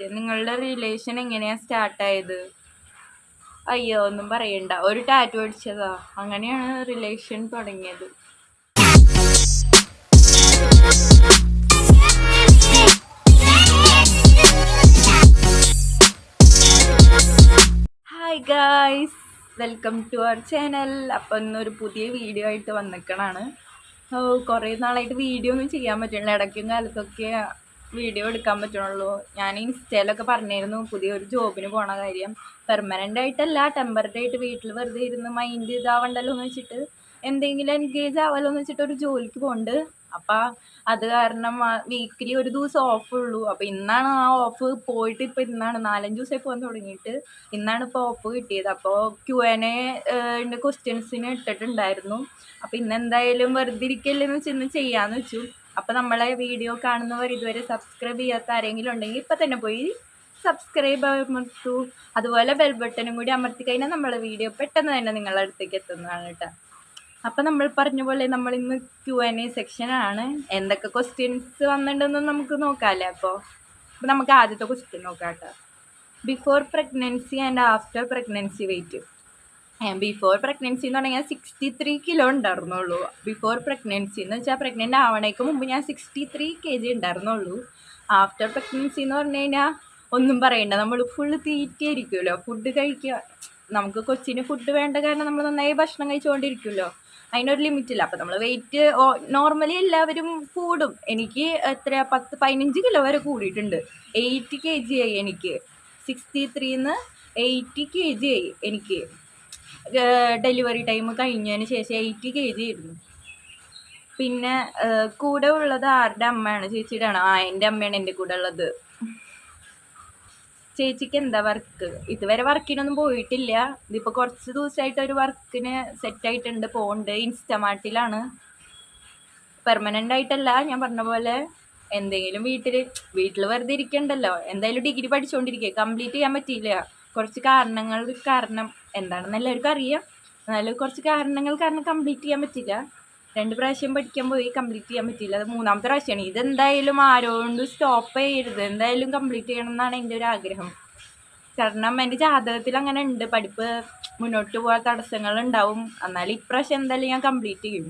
Question നിങ്ങളുടെ relation എങ്ങനെയാ start ആയത്? അയ്യോ ഒന്നും പറയണ്ട. ഒരു ടാറ്റു അടിച്ചതാ അങ്ങനെയാണ് റിലേഷൻ തുടങ്ങിയത്. Hi guys welcome to our channel അപ്പം ഇന്നൊരു പുതിയ വീഡിയോ ആയിട്ട് വന്നിക്കണാണ്. കുറേ നാളായിട്ട് വീഡിയോ ഒന്നും ചെയ്യാൻ പറ്റില്ല. ഇടയ്ക്കും കാലത്തൊക്കെ വീഡിയോ എടുക്കാൻ പറ്റണുള്ളൂ. ഞാൻ ഇൻസ്റ്റയിലൊക്കെ പറഞ്ഞിരുന്നു പുതിയൊരു ജോബിന് പോണ കാര്യം. പെർമനന്റ് ആയിട്ടല്ല ടെമ്പററി ആയിട്ട് വീട്ടിൽ വെറുതെ ഇരുന്ന് മൈൻഡ് ഇതാവണ്ടല്ലോ എന്ന് വെച്ചിട്ട് എന്തെങ്കിലും എൻഗേജ് ആവാലോ എന്ന് വെച്ചിട്ട് ഒരു ജോലിക്ക് പോണ്ട് അപ്പം അത് കാരണം വീക്കിലി ഒരു ദിവസം ഓഫ് ഉള്ളൂ. അപ്പം ഇന്നാണ് ആ ഓഫ് പോയിട്ട് ഇപ്പം ഇന്നാണ് നാലഞ്ച് ദിവസമായി പോകാൻ തുടങ്ങിയിട്ട്. ഇന്നാണ് ഇപ്പോൾ ഓഫ് കിട്ടിയത്. അപ്പോൾ ക്യു എൻ എ ക്വസ്റ്റ്യൻസിന് ഇട്ടിട്ടുണ്ടായിരുന്നു. അപ്പം ഇന്ന് എന്തായാലും വെറുതെ ഇരിക്കല്ലെന്ന് വെച്ച് ഇന്ന് ചെയ്യാമെന്ന് വെച്ചു. അപ്പോൾ നമ്മളെ വീഡിയോ കാണുന്നവർ ഇതുവരെ സബ്സ്ക്രൈബ് ചെയ്യാത്ത ആരെങ്കിലും ഉണ്ടെങ്കിൽ ഇപ്പം തന്നെ പോയി സബ്സ്ക്രൈബ് അമർത്തു. അതുപോലെ ബെൽ ബട്ടണും കൂടി അമർത്തി കഴിഞ്ഞാൽ നമ്മളെ വീഡിയോ പെട്ടെന്ന് തന്നെ നിങ്ങളുടെ അടുത്തേക്ക് എത്തുന്നതാണ് കേട്ടോ. അപ്പം നമ്മൾ പറഞ്ഞ പോലെ നമ്മൾ ഇന്ന് ക്യു എൻ എ സെക്ഷനാണ് എന്തൊക്കെ ക്വസ്റ്റ്യൻസ് വന്നിട്ടുണ്ടെന്ന് നമുക്ക് നോക്കാമല്ലേ അപ്പോൾ നമുക്ക് ആദ്യത്തെ ക്വസ്റ്റ്യൻ നോക്കാം കേട്ടോ. Before pregnancy and after pregnancy weight before pregnancy എന്ന് പറഞ്ഞാൽ സിക്സ്റ്റി ത്രീ കിലോ ഉണ്ടായിരുന്നുള്ളൂ. ബിഫോർ പ്രഗ്നൻസി എന്ന് വെച്ചാൽ പ്രഗ്നന്റ് ആവണേക്ക് മുമ്പ് ഞാൻ സിക്സ്റ്റി ത്രീ കെ ജി ഉണ്ടായിരുന്നുള്ളൂ. ആഫ്റ്റർ പ്രഗ്നൻസി എന്ന് പറഞ്ഞു കഴിഞ്ഞാൽ ഒന്നും പറയണ്ട. നമ്മൾ ഫുള്ള് തീറ്റയായിരിക്കുമല്ലോ ഫുഡ് കഴിക്കുക. നമുക്ക് കൊച്ചിന് ഫുഡ് വേണ്ട കാരണം നമ്മൾ നന്നായി ഭക്ഷണം കഴിച്ചുകൊണ്ടിരിക്കുമല്ലോ അതിനൊരു ലിമിറ്റില്ല അപ്പം നമ്മൾ വെയിറ്റ് നോർമലി എല്ലാവരും കൂടും. എനിക്ക് എത്ര പത്ത് പതിനഞ്ച് കിലോ വരെ കൂടിയിട്ടുണ്ട്. എയ്റ്റ് കെ ജി ആയി എനിക്ക്. സിക്സ്റ്റി ത്രീന്ന് എയ്റ്റി കെ ജി ആയി എനിക്ക്. ഡെലിവറി ടൈം കഴിഞ്ഞതിന് ശേഷം എയ്റ്റി കെ ജി ആയിരുന്നു പിന്നെ കൂടെ ഉള്ളത് ആരുടെ അമ്മയാണ്? ചേച്ചിയുടെ ആണോ ആ എന്റെ അമ്മയാണ് എന്റെ കൂടെ ഉള്ളത്. ചേച്ചിക്ക് എന്താ വർക്ക്? ഇതുവരെ വർക്കിനൊന്നും പോയിട്ടില്ല. ഇതിപ്പോൾ കുറച്ച് ദിവസമായിട്ട് ഒരു വർക്കിന് സെറ്റായിട്ടുണ്ട് പോകുന്നുണ്ട് ഇൻസ്റ്റമാർട്ടിലാണ്. പെർമനന്റ് ആയിട്ടല്ല. ഞാൻ പറഞ്ഞ പോലെ എന്തെങ്കിലും വീട്ടിൽ വീട്ടിൽ വെറുതെ ഇരിക്കണ്ടല്ലോ. എന്തായാലും ഡിഗ്രി പഠിച്ചുകൊണ്ടിരിക്കുക കംപ്ലീറ്റ് ചെയ്യാൻ പറ്റിയില്ല. കുറച്ച് കാരണങ്ങൾ കാരണം എന്താണെന്ന് എല്ലാവർക്കും അറിയാം. എന്നാലും കുറച്ച് കാരണങ്ങൾ കാരണം കംപ്ലീറ്റ് ചെയ്യാൻ പറ്റില്ല. രണ്ട് പ്രാവശ്യം പഠിക്കാൻ പോയി കംപ്ലീറ്റ് ചെയ്യാൻ പറ്റിയില്ല അത് മൂന്നാമത്തെ പ്രാവശ്യമാണ് ഇതെന്തായാലും ആരോണ്ട് സ്റ്റോപ്പ് ചെയ്യരുത്. എന്തായാലും കംപ്ലീറ്റ് ചെയ്യണം എന്നാണ് എന്റെ ഒരു ആഗ്രഹം. കാരണം എന്റെ ജാതകത്തിൽ അങ്ങനെ ഉണ്ട്. പഠിപ്പ് മുന്നോട്ട് പോകാൻ തടസ്സങ്ങൾ ഉണ്ടാവും. എന്നാലും ഇപ്രാവശ്യം എന്തായാലും ഞാൻ കംപ്ലീറ്റ് ചെയ്യും.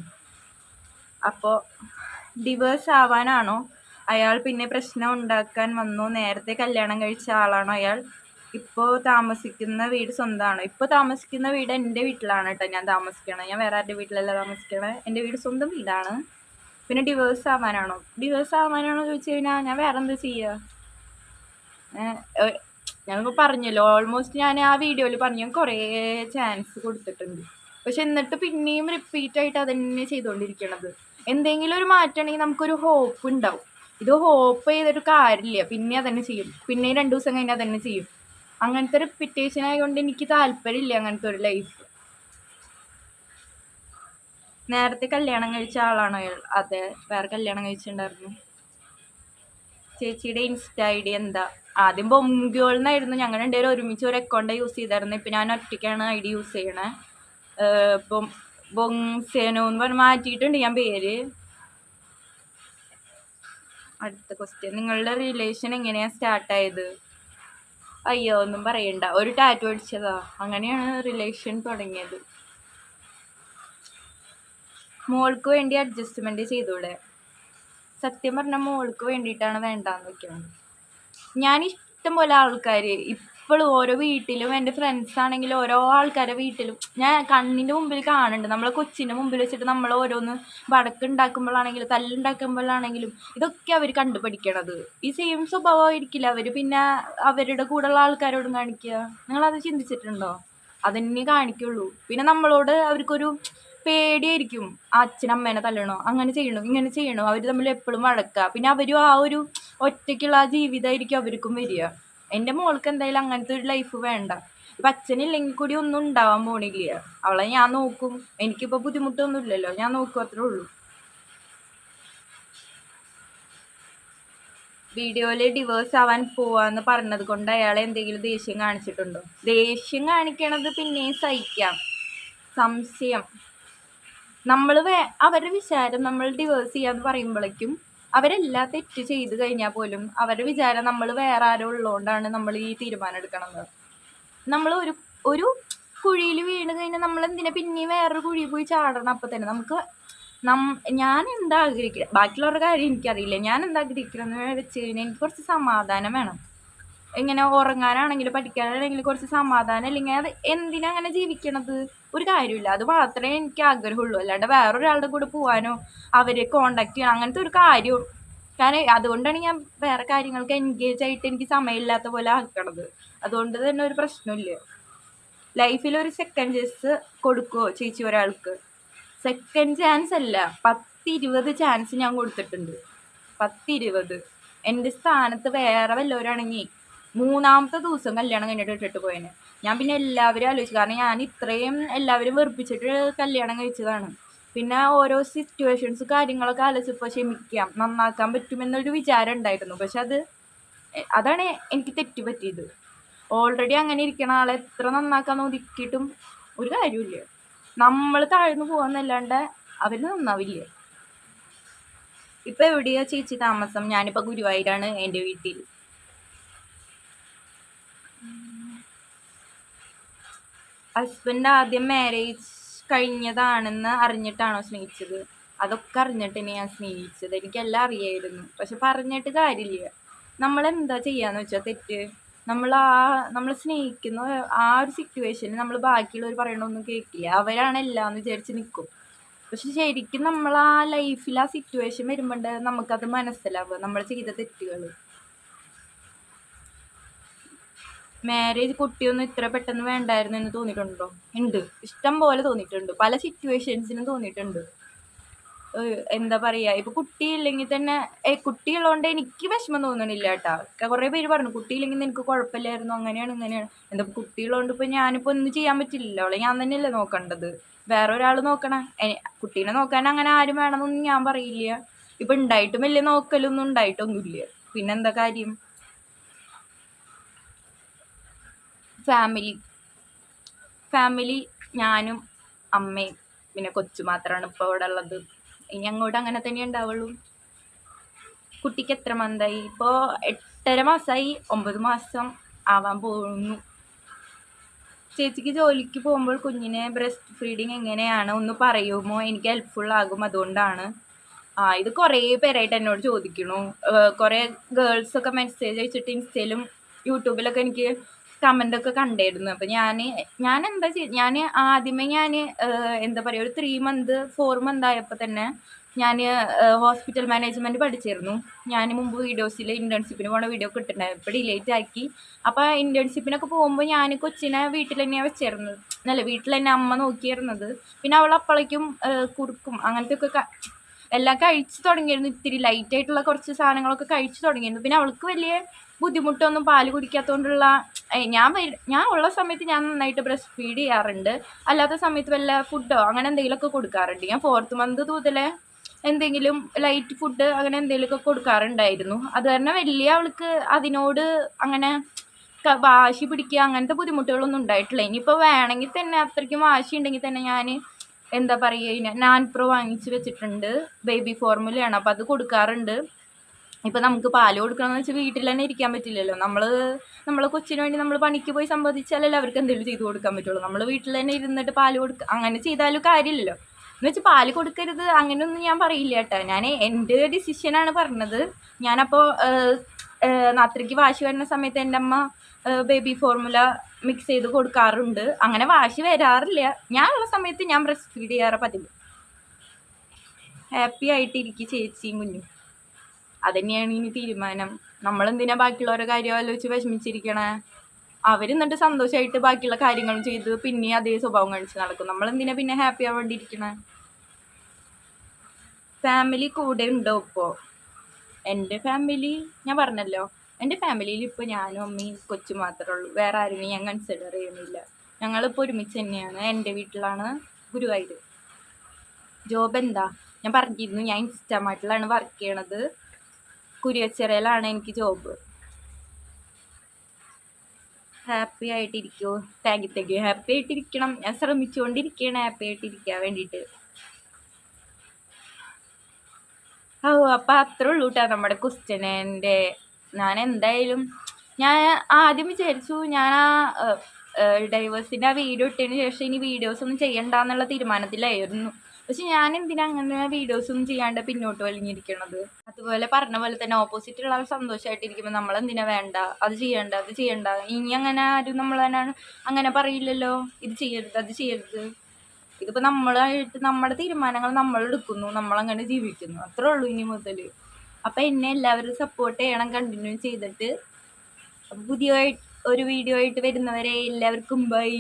അപ്പോൾ ഡിവേഴ്സ് ആവാനാണോ? അയാൾ പിന്നെ പ്രശ്നം ഉണ്ടാക്കാൻ വന്നു. നേരത്തെ കല്യാണം കഴിച്ച ആളാണോ അയാൾ? ഇപ്പോൾ താമസിക്കുന്ന വീട് സ്വന്തമാണ് ഇപ്പോൾ താമസിക്കുന്ന വീട് എന്റെ വീട്ടിലാണ് കേട്ടോ ഞാൻ താമസിക്കണത് ഞാൻ വേറെ ആരുടെ വീട്ടിലല്ല താമസിക്കണത് എന്റെ വീട് സ്വന്തം വീടാണ്. പിന്നെ ഡിവേഴ്സ് ആവാനാണോ? ഡിവേഴ്സ് ആവാനാണോ ചോദിച്ചു കഴിഞ്ഞാൽ ഞാൻ വേറെ എന്താ ചെയ്യുക ഞങ്ങൾക്ക് പറഞ്ഞല്ലോ ഓൾമോസ്റ്റ് ഞാൻ ആ വീഡിയോയിൽ പറഞ്ഞു. കുറേ ചാൻസ് കൊടുത്തിട്ടുണ്ട്. പക്ഷെ എന്നിട്ട് പിന്നെയും റിപ്പീറ്റ് ആയിട്ട് അതന്നെ ചെയ്തുകൊണ്ടിരിക്കണത് എന്തെങ്കിലും ഒരു മാറ്റം ഉണ്ടെങ്കിൽ നമുക്കൊരു ഹോപ്പ് ഉണ്ടാവും. ഇത് ഹോപ്പ് ചെയ്തൊരു കാര്യമില്ല പിന്നെ അതന്നെ ചെയ്യും. പിന്നെ രണ്ട് ദിവസം കഴിഞ്ഞാൽ അതന്നെ ചെയ്യും. അങ്ങനത്തെ ഒരു ആയതുകൊണ്ട് എനിക്ക് താല്പര്യമില്ല അങ്ങനത്തെ ഒരു ലൈഫ് നേരത്തെ കല്യാണം കഴിച്ച ആളാണോ അതെ വേറെ കല്യാണം കഴിച്ചിട്ടുണ്ടായിരുന്നു. ചേച്ചിയുടെ ഇൻസ്റ്റ ഐ ഡി എന്താ? ആദ്യം ബൊംഗ്യോൾ എന്നായിരുന്നു. ഞങ്ങൾ രണ്ടുപേരും ഒരുമിച്ച് ഒരു അക്കൗണ്ട് യൂസ് ചെയ്തായിരുന്നു. ഇപ്പം ഞാൻ ഒറ്റയ്ക്കാണ് ഐ ഡി യൂസ് ചെയ്യണേ. ഇപ്പം ബൊങ്സേനോ എന്ന് പറഞ്ഞ് മാറ്റിയിട്ടുണ്ട് ഞാൻ പേര്. അടുത്ത ക്വസ്റ്റ്യൻ നിങ്ങളുടെ റിലേഷൻ എങ്ങനെയാണ് സ്റ്റാർട്ട് ആയത്? അയ്യോ ഒന്നും പറയണ്ട. ഒരു ടാറ്റു അടിച്ചതാ. അങ്ങനെയാണ് റിലേഷൻ തുടങ്ങിയത്. മോൾക്ക് വേണ്ടി അഡ്ജസ്റ്റ്മെന്റ് ചെയ്തൂടെ? സത്യം പറഞ്ഞാൽ മോൾക്ക് വേണ്ടിയിട്ടാണ് വേണ്ടാന്ന് വെക്കുന്നത് ഞാൻ ഇഷ്ടം പോലെ ആൾക്കാർ ഇപ്പോഴും ഓരോ വീട്ടിലും എന്റെ ഫ്രണ്ട്സ് ആണെങ്കിലും ഓരോ ആൾക്കാരെ വീട്ടിലും ഞാൻ കണ്ണിന്റെ മുമ്പിൽ കാണുന്നുണ്ട്. നമ്മളെ കൊച്ചിന്റെ മുമ്പിൽ വെച്ചിട്ട് നമ്മൾ ഓരോന്ന് വടക്ക് ഉണ്ടാക്കുമ്പോഴാണെങ്കിലും തല്ലുണ്ടാക്കുമ്പോഴാണെങ്കിലും ഇതൊക്കെ അവർ കണ്ടുപഠിക്കണത് ഈ സെയിം സ്വഭാവമായിരിക്കില്ല അവർ പിന്നെ അവരുടെ കൂടെയുള്ള ആൾക്കാരോടും കാണിക്കുക. നിങ്ങളത് ചിന്തിച്ചിട്ടുണ്ടോ? അതന്നെ കാണിക്കുള്ളൂ. പിന്നെ നമ്മളോട് അവർക്കൊരു പേടിയായിരിക്കും. അച്ഛനമ്മേനെ തല്ലണോ? അങ്ങനെ ചെയ്യണോ? ഇങ്ങനെ ചെയ്യണോ? അവർ തമ്മിൽ എപ്പോഴും വഴക്കുക പിന്നെ അവരും ആ ഒരു ഒറ്റയ്ക്കുള്ള ആ ജീവിതമായിരിക്കും അവർക്കും വരിക. എന്റെ മോൾക്ക് എന്തായാലും അങ്ങനത്തെ ഒരു ലൈഫ് വേണ്ട. ഇപ്പം അച്ഛനില്ലെങ്കിൽ കൂടി ഒന്നും ഉണ്ടാവാൻ പോണില്ല. അവളെ ഞാൻ നോക്കും. എനിക്കിപ്പോൾ ബുദ്ധിമുട്ടൊന്നും ഇല്ലല്ലോ ഞാൻ നോക്കും അത്രേ ഉള്ളൂ. വീഡിയോയിൽ ഡിവേഴ്സ് ആവാൻ പോവാന്ന് പറഞ്ഞത് കൊണ്ട് അയാളെ എന്തെങ്കിലും ദേഷ്യം കാണിച്ചിട്ടുണ്ടോ? ദേഷ്യം കാണിക്കണത് പിന്നെയും സഹിക്കാം. സംശയം. നമ്മൾ വേ അവരുടെ വിചാരം നമ്മൾ ഡിവേഴ്സ് ചെയ്യാന്ന് പറയുമ്പോഴേക്കും അവരെല്ലാ തെറ്റ് ചെയ്തു കഴിഞ്ഞാൽ പോലും അവരുടെ വിചാരം നമ്മൾ വേറെ ആരോ ഉള്ളതുകൊണ്ടാണ് നമ്മൾ ഈ തീരുമാനം എടുക്കണത്. നമ്മൾ ഒരു ഒരു കുഴിയിൽ വീണ് കഴിഞ്ഞാൽ നമ്മൾ എന്തിനാ പിന്നെ വേറൊരു കുഴിയിൽ പോയി ചാടണം? അപ്പം തന്നെ നമുക്ക് നം ഞാൻ എന്താ ആഗ്രഹിക്കുക ബാക്കിയുള്ളവരുടെ കാര്യം എനിക്കറിയില്ല. ഞാൻ എന്താ ആഗ്രഹിക്കണമെന്ന് വെച്ച് കഴിഞ്ഞാൽ എനിക്ക് കുറച്ച് സമാധാനം വേണം. ഇങ്ങനെ ഉറങ്ങാനാണെങ്കിലും പഠിക്കാനാണെങ്കിലും കുറച്ച് സമാധാനം അല്ലെങ്കിൽ അത് എന്തിനാ അങ്ങനെ ജീവിക്കണത്? ഒരു കാര്യമില്ല. അത് മാത്രമേ എനിക്ക് ആഗ്രഹമുള്ളൂ. അല്ലാണ്ട് വേറൊരാളുടെ കൂടെ പോകാനോ അവരെ കോണ്ടാക്ട് ചെയ്യണം അങ്ങനത്തെ ഒരു കാര്യവും. കാരണം അതുകൊണ്ടാണ് ഞാൻ വേറെ കാര്യങ്ങൾക്ക് എൻഗേജ് ആയിട്ട് എനിക്ക് സമയമില്ലാത്ത പോലെ ആക്കണത്. അതുകൊണ്ട് തന്നെ ഒരു പ്രശ്നമില്ല. ലൈഫിൽ ഒരു സെക്കൻഡ് ചാൻസ് കൊടുക്കുമോ ചേച്ചി ഒരാൾക്ക്? സെക്കൻഡ് ചാൻസ് അല്ല. പത്തിരുപത് ചാൻസ് ഞാൻ കൊടുത്തിട്ടുണ്ട്. പത്തിരുപത്. എന്റെ സ്ഥാനത്ത് വേറെ വല്ലവരാണെങ്കിൽ മൂന്നാമത്തെ ദിവസം കല്യാണം കഴിഞ്ഞിട്ട് ഇട്ടിട്ട് പോയേനെ. ഞാൻ പിന്നെ എല്ലാവരും ആലോചിച്ചു. കാരണം ഞാൻ ഇത്രയും എല്ലാവരും വെറുപ്പിച്ചിട്ട് കല്യാണം കഴിച്ചതാണ്. പിന്നെ ഓരോ സിറ്റുവേഷൻസ് കാര്യങ്ങളൊക്കെ ആലോചിച്ചപ്പോൾ ക്ഷമിക്കാം നന്നാക്കാൻ പറ്റുമെന്നൊരു വിചാരം ഉണ്ടായിരുന്നു. പക്ഷെ അത് അതാണ് എനിക്ക് തെറ്റ് പറ്റിയത് ഓൾറെഡി അങ്ങനെ ഇരിക്കണ ആളെ എത്ര നന്നാക്കാൻ ഒതുക്കിയിട്ടും ഒരു കാര്യമില്ല നമ്മൾ താഴ്ന്നു പോകുന്നല്ലാണ്ട് അവർ നന്നാവില്ല. ഇപ്പൊ എവിടെയാ ചേച്ചി താമസം? ഞാനിപ്പോ ഗുരുവായൂരാണ് എന്റെ വീട്ടിൽ. ഹസ്ബൻഡ് ആദ്യം മാരേജ് കഴിഞ്ഞതാണെന്ന് അറിഞ്ഞിട്ടാണോ സ്നേഹിച്ചത്? അതൊക്കെ അറിഞ്ഞിട്ട് ഞാൻ സ്നേഹിച്ചത്. എനിക്കെല്ലാം അറിയായിരുന്നു. പക്ഷെ പറഞ്ഞിട്ട് കാര്യമില്ല. നമ്മൾ എന്താ ചെയ്യാന്ന് വെച്ചാൽ തെറ്റ്. നമ്മൾ ആ നമ്മൾ സ്നേഹിക്കുന്ന ആ ഒരു സിറ്റുവേഷനിൽ നമ്മൾ ബാക്കിയുള്ളവർ പറയണൊന്നും കേൾക്കില്ല അവരാണ് എല്ലാം എന്ന് വിചാരിച്ച് നിൽക്കും പക്ഷെ ശരിക്കും നമ്മൾ ആ ലൈഫിൽ ആ സിറ്റുവേഷൻ വരുമ്പോണ്ട് നമുക്കത് മനസ്സിലാവുക. നമ്മൾ ചെയ്ത തെറ്റുകൾ മാരേജ് കുട്ടിയൊന്നും ഇത്ര പെട്ടെന്ന് വേണ്ടായിരുന്നു എന്ന് തോന്നിയിട്ടുണ്ടോ? ഉണ്ട്. ഇഷ്ടം പോലെ തോന്നിയിട്ടുണ്ട്. പല സിറ്റുവേഷൻസിനും തോന്നിയിട്ടുണ്ട്. എന്താ പറയാ ഇപ്പൊ കുട്ടിയില്ലെങ്കിൽ തന്നെ ഏ കുട്ടിയുള്ളതുകൊണ്ട് എനിക്ക് വിഷമം തോന്നണില്ല കേട്ടാ. കുറെ പേര് പറഞ്ഞു കുട്ടിയില്ലെങ്കിൽ നിനക്ക് കുഴപ്പമില്ലായിരുന്നു അങ്ങനെയാണ് ഇങ്ങനെയാണ്. എന്താ കുട്ടിയുള്ളതുകൊണ്ട് ഇപ്പൊ ഞാനിപ്പോ ഒന്നും ചെയ്യാൻ പറ്റില്ല അവളെ ഞാൻ തന്നെയല്ലേ നോക്കേണ്ടത്. വേറെ ഒരാൾ നോക്കണേ. കുട്ടീനെ നോക്കാൻ അങ്ങനെ ആരും വേണമെന്നൊന്നും ഞാൻ പറയില്ല. ഇപ്പൊ ഉണ്ടായിട്ടും വലിയ നോക്കലൊന്നും ഉണ്ടായിട്ടൊന്നുമില്ല. പിന്നെന്താ കാര്യം? ഫാമിലി ഫാമിലി ഞാനും അമ്മയും പിന്നെ കൊച്ചു മാത്രമാണ് ഇപ്പോൾ ഇവിടെ ഉള്ളത്. ഇനി അങ്ങോട്ട് അങ്ങനെ തന്നെ ഉണ്ടാവുള്ളൂ. കുട്ടിക്ക് എത്ര മന്തായി ഇപ്പോ എട്ടര മാസമായി ഒമ്പത് മാസം ആവാൻ പോകുന്നു. ചേച്ചിക്ക് ജോലിക്ക് പോകുമ്പോൾ കുഞ്ഞിനെ ബ്രസ്റ്റ് ഫീഡിങ് എങ്ങനെയാണ് ഒന്ന് പറയുമോ? എനിക്ക് ഹെൽപ്ഫുൾ ആകും അതുകൊണ്ടാണ്. ആ ഇത് കുറേ പേരായിട്ട് എന്നോട് ചോദിക്കണു കുറേ ഗേൾസ് ഒക്കെ മെസ്സേജ് അയച്ചിട്ട് ഇൻസ്റ്റയിലും യൂട്യൂബിലൊക്കെ എനിക്ക് കമന്റ് ഒക്കെ കണ്ടായിരുന്നു. അപ്പൊ ഞാൻ ഞാൻ എന്താ ചെയ്യ ഞാൻ ആദ്യമേ ഞാൻ എന്താ പറയുക ഒരു ത്രീ മന്ത് ഫോർ മന്ത് ആയപ്പോൾ തന്നെ ഞാൻ ഹോസ്പിറ്റൽ മാനേജ്മെന്റ് പഠിച്ചിരുന്നു. ഞാൻ മുമ്പ് വീഡിയോസിൽ ഇന്റേൺഷിപ്പിന് പോണ വീഡിയോ ഒക്കെ ഇട്ടിട്ടുണ്ടായിരുന്നു. ഇപ്പോൾ ഡിലേറ്റ് ആക്കി. അപ്പോൾ ഇന്റേൺഷിപ്പിനൊക്കെ പോകുമ്പോൾ ഞാൻ കൊച്ചിനെ വീട്ടിൽ തന്നെയാണ് വെച്ചിരുന്നത്. അല്ല വീട്ടിൽ തന്നെ അമ്മ നോക്കിയിരുന്നത്. പിന്നെ അവൾ അപ്പോഴേക്കും കുറുക്കും. അങ്ങനത്തെ ഒക്കെ എല്ലാം കഴിച്ചു തുടങ്ങിയിരുന്നു. ഇത്തിരി ലൈറ്റ് ആയിട്ടുള്ള കുറച്ച് സാധനങ്ങളൊക്കെ കഴിച്ചു തുടങ്ങിയിരുന്നു. പിന്നെ അവൾക്ക് വലിയ ബുദ്ധിമുട്ടൊന്നും പാൽ കുടിക്കാത്തതുകൊണ്ടുള്ള ഞാൻ ഞാൻ ഉള്ള സമയത്ത് ഞാൻ നന്നായിട്ട് ബ്രസ്റ്റ് ഫീഡ് ചെയ്യാറുണ്ട്. അല്ലാത്ത സമയത്ത് വല്ല ഫുഡോ അങ്ങനെ എന്തെങ്കിലുമൊക്കെ കൊടുക്കാറുണ്ട്. ഞാൻ ഫോർത്ത് മന്ത് മുതലേ എന്തെങ്കിലും ലൈറ്റ് ഫുഡ് അങ്ങനെ എന്തെങ്കിലുമൊക്കെ കൊടുക്കാറുണ്ടായിരുന്നു. അത് കാരണം വലിയ അവൾക്ക് അതിനോട് അങ്ങനെ വാശി പിടിക്കുക അങ്ങനത്തെ ബുദ്ധിമുട്ടുകളൊന്നും ഉണ്ടായിട്ടില്ല. ഇനിയിപ്പോൾ വേണമെങ്കിൽ തന്നെ അത്രയ്ക്കും വാശി ഉണ്ടെങ്കിൽ തന്നെ ഞാൻ എന്താ പറയുക നാൻ പ്രോ വാങ്ങിച്ച് വെച്ചിട്ടുണ്ട്. ബേബി ഫോർമുലയാണ് അപ്പോൾ അത് കൊടുക്കാറുണ്ട്. ഇപ്പം നമുക്ക് പാൽ കൊടുക്കണമെന്ന് വെച്ചാൽ വീട്ടിൽ തന്നെ ഇരിക്കാൻ പറ്റില്ലല്ലോ. നമ്മൾ നമ്മളെ കൊച്ചിന് വേണ്ടി നമ്മൾ പണിക്ക് പോയി സമ്പാദിച്ചാലല്ലേ അവർക്ക് എന്തെങ്കിലും ചെയ്തു കൊടുക്കാൻ പറ്റുള്ളൂ. നമ്മൾ വീട്ടിൽ തന്നെ ഇരുന്നിട്ട് പാൽ കൊടുക്കുക അങ്ങനെ ചെയ്താലും കാര്യമില്ലല്ലോ. എന്ന് വെച്ചാൽ പാൽ കൊടുക്കരുത് അങ്ങനെയൊന്നും ഞാൻ പറയില്ല കേട്ടോ. ഞാൻ എന്റെ ഡിസിഷനാണ് പറഞ്ഞത്. ഞാനപ്പോൾ നാത്രയ്ക്ക് വാശി വരുന്ന സമയത്ത് എന്റെ അമ്മ ബേബി ഫോർമുല മിക്സ് ചെയ്ത് കൊടുക്കാറുണ്ട്. അങ്ങനെ വാശി വരാറില്ല. ഞാൻ ഉള്ള സമയത്ത് ഞാൻ ബ്രസ്റ്റ് ഫീഡ് ചെയ്യാറ് പതിവ്. ഹാപ്പി ആയിട്ടിരിക്കും ചേച്ചിയും കുഞ്ഞും അതന്നെയാണ് ഇനി തീരുമാനം. നമ്മളെന്തിനാ ബാക്കിയുള്ളവരെ കാര്യം ആലോചിച്ച് വിഷമിച്ചിരിക്കണേ? അവർ എന്നിട്ട് സന്തോഷമായിട്ട് ബാക്കിയുള്ള കാര്യങ്ങളും ചെയ്ത് പിന്നെ അതേ സ്വഭാവം കാണിച്ച് നടക്കും. നമ്മൾ എന്തിനാ പിന്നെ ഹാപ്പി ആവാണ്ടിരിക്കണേ ഫാമിലി കൂടെ ഉണ്ടോ ഇപ്പോൾ എന്റെ ഫാമിലി ഞാൻ പറഞ്ഞല്ലോ. എന്റെ ഫാമിലിയിൽ ഇപ്പോൾ ഞാനും അമ്മയും കൊച്ചു മാത്രമേ ഉള്ളൂ. വേറെ ആരും ഞാൻ കൺസിഡർ ചെയ്യുന്നില്ല. ഞങ്ങളിപ്പോൾ ഒരുമിച്ച് തന്നെയാണ്. എന്റെ വീട്ടിലാണ് ഗുരുവായൂർ ജോബ് എന്താ? ഞാൻ പറഞ്ഞിരുന്നു ഞാൻ ഇൻസ്റ്റാമാർട്ടിലാണ് വർക്ക് ചെയ്യണത്. കുരിയച്ചിറയിലാണ് എനിക്ക് job happy ആയിട്ടിരിക്കോ. Thank you thank you happy ആയിട്ടിരിക്കണം. ഞാൻ ശ്രമിച്ചുകൊണ്ടിരിക്കുകയാണ് ഹാപ്പി ആയിട്ടിരിക്കാൻ വേണ്ടിയിട്ട്. ഓ അപ്പം അത്രേ ഉള്ളൂ കേട്ടോ നമ്മുടെ ക്വസ്റ്റ്യന്റെ ഞാൻ എന്തായാലും ഞാൻ ആദ്യം വിചാരിച്ചു ഞാൻ ആ ഡൈവേഴ്സിന്റെ ആ വീഡിയോ ഇട്ടതിന് ശേഷം ഇനി വീഡിയോസ് ഒന്നും ചെയ്യണ്ടെന്നുള്ള തീരുമാനത്തിലായിരുന്നു. പക്ഷെ ഞാൻ എന്തിനാ അങ്ങനെ വീഡിയോസ് ഒന്നും ചെയ്യാണ്ട് പിന്നോട്ട് വലിഞ്ഞിരിക്കണത്? അതുപോലെ പറഞ്ഞ പോലെ തന്നെ ഓപ്പോസിറ്റ് ഉള്ള ആൾ സന്തോഷമായിട്ടിരിക്കുമ്പോൾ നമ്മൾ എന്തിനാ വേണ്ട? അത് ചെയ്യണ്ട അത് ചെയ്യണ്ട. ഇനി അങ്ങനെ ആരും നമ്മൾ തന്നെയാണ് അങ്ങനെ പറയില്ലല്ലോ. ഇത് ചെയ്യരുത് അത് ചെയ്യരുത്. ഇതിപ്പോൾ നമ്മളായിട്ട് നമ്മുടെ തീരുമാനങ്ങൾ നമ്മൾ എടുക്കുന്നു നമ്മളങ്ങനെ ജീവിക്കുന്നു. അത്രേ ഉള്ളൂ ഇനി മുതൽ അപ്പം എന്നെ എല്ലാവരും സപ്പോർട്ട് ചെയ്യണം കണ്ടിന്യൂ ചെയ്തിട്ട്. പുതിയ ഒരു വീഡിയോ ആയിട്ട് വരുന്നവരെ എല്ലാവർക്കും ബൈ